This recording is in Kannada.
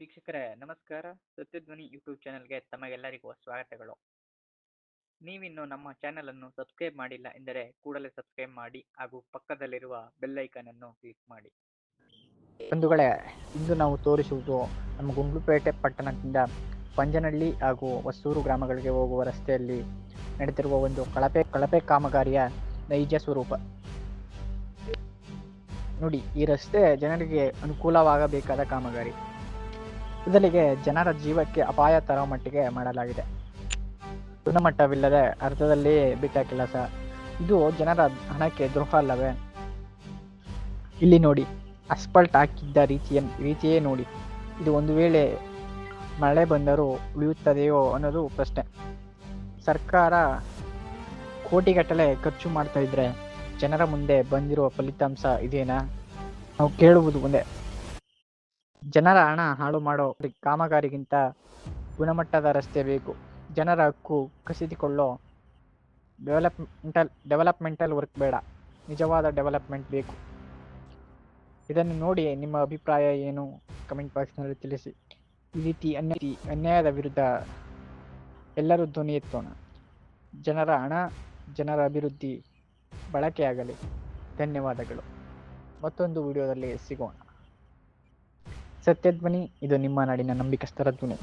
ವೀಕ್ಷಕರೇ, ನಮಸ್ಕಾರ. ಸತ್ಯಧ್ವನಿ ಯೂಟ್ಯೂಬ್ ಚಾನೆಲ್ಗೆ ತಮಗೆಲ್ಲರಿಗೂ ಸ್ವಾಗತಗಳು. ನೀವಿನ್ನು ನಮ್ಮ ಚಾನೆಲ್ ಅನ್ನು ಸಬ್ಸ್ಕ್ರೈಬ್ ಮಾಡಿಲ್ಲ ಎಂದರೆ ಕೂಡಲೇ ಸಬ್ಸ್ಕ್ರೈಬ್ ಮಾಡಿ ಹಾಗೂ ಪಕ್ಕದಲ್ಲಿರುವ ಬೆಲ್ ಐಕನನ್ನು ಕ್ಲಿಕ್ ಮಾಡಿ. ಬಂಧುಗಳೇ, ಇಂದು ನಾವು ತೋರಿಸುವುದು ನಮ್ಮ ಗುಂಡ್ಲುಪೇಟೆ ಪಟ್ಟಣದಿಂದ ಪಂಜನಹಳ್ಳಿ ಹಾಗೂ ಹೊಸೂರು ಗ್ರಾಮಗಳಿಗೆ ಹೋಗುವ ರಸ್ತೆಯಲ್ಲಿ ನಡೆದಿರುವ ಒಂದು ಕಳಪೆ ಕಳಪೆ ಕಾಮಗಾರಿಯ ನೈಜ ಸ್ವರೂಪ. ನೋಡಿ, ಈ ರಸ್ತೆ ಜನರಿಗೆ ಅನುಕೂಲವಾಗಬೇಕಾದ ಕಾಮಗಾರಿ. ಬದಲಿಗೆ ಜನರ ಜೀವಕ್ಕೆ ಅಪಾಯ ತರೋ ಮಟ್ಟಿಗೆ ಮಾಡಲಾಗಿದೆ. ಗುಣಮಟ್ಟವಿಲ್ಲದೆ ಅರ್ಥದಲ್ಲಿ ಬಿಟ್ಟ ಕೆಲಸ. ಇದು ಜನರ ಹಣಕ್ಕೆ ದ್ರೋಹ ಅಲ್ಲವೇ? ಇಲ್ಲಿ ನೋಡಿ ಅಸ್ಪಲ್ಟ್ ಹಾಕಿದ್ದ ರೀತಿಯ ರೀತಿಯೇ ನೋಡಿ. ಇದು ಒಂದು ವೇಳೆ ಮಳೆ ಬಂದರೂ ಉಳಿಯುತ್ತದೆಯೋ ಅನ್ನೋದು ಪ್ರಶ್ನೆ. ಸರ್ಕಾರ ಕೋಟಿಗಟ್ಟಲೆ ಖರ್ಚು ಮಾಡ್ತಾ ಇದ್ರೆ ಜನರ ಮುಂದೆ ಬಂದಿರುವ ಫಲಿತಾಂಶ ಇದೇನಾ? ನಾವು ಕೇಳುವುದು ಒಂದೇ. ಜನರ ಹಣ ಹಾಳು ಮಾಡೋ ಕಾಮಗಾರಿಗಿಂತ ಗುಣಮಟ್ಟದ ರಸ್ತೆ ಬೇಕು. ಜನರ ಹಕ್ಕು ಕಸಿದುಕೊಳ್ಳೋ ಡೆವಲಪ್ಮೆಂಟಲ್ ಡೆವಲಪ್ಮೆಂಟಲ್ ವರ್ಕ್ ಬೇಡ. ನಿಜವಾದ ಡೆವಲಪ್ಮೆಂಟ್ ಬೇಕು. ಇದನ್ನು ನೋಡಿ ನಿಮ್ಮ ಅಭಿಪ್ರಾಯ ಏನು? ಕಮೆಂಟ್ ಬಾಕ್ಸ್ನಲ್ಲಿ ತಿಳಿಸಿ. ಈ ರೀತಿ ಅನ್ಯ ಅನ್ಯಾಯದ ವಿರುದ್ಧ ಎಲ್ಲರೂ ಧ್ವನಿ ಎತ್ತೋಣ. ಜನರ ಹಣ, ಜನರ ಅಭಿವೃದ್ಧಿ ಬಳಕೆಯಾಗಲಿ. ಧನ್ಯವಾದಗಳು. ಮತ್ತೊಂದು ವಿಡಿಯೋದಲ್ಲಿ ಸಿಗೋಣ. ಸತ್ಯಧ್ವನಿ ಇದು ನಿಮ್ಮ ನಾಡಿನ ನಂಬಿಕಸ್ಥರ ಧ್ವನಿ.